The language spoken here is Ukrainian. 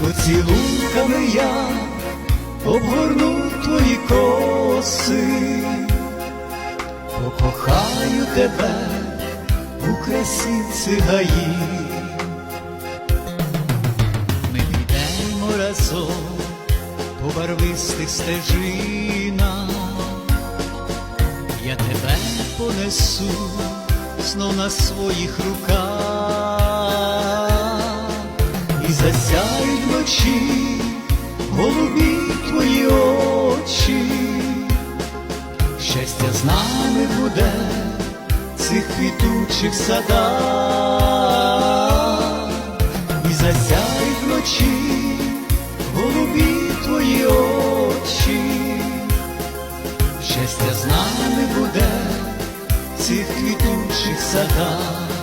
поцілунками я обгорну твої коси, покохаю тебе у красі цигаї. Ми підемо разом по барвистих стежинах, я тебе понесу знов на своїх руках, і засяють вночі голубі твої очі, щастя з нами буде цих квітучих садах, і засяють вночі голубі твої очі, щастя з нами буде в цих квітучих садах.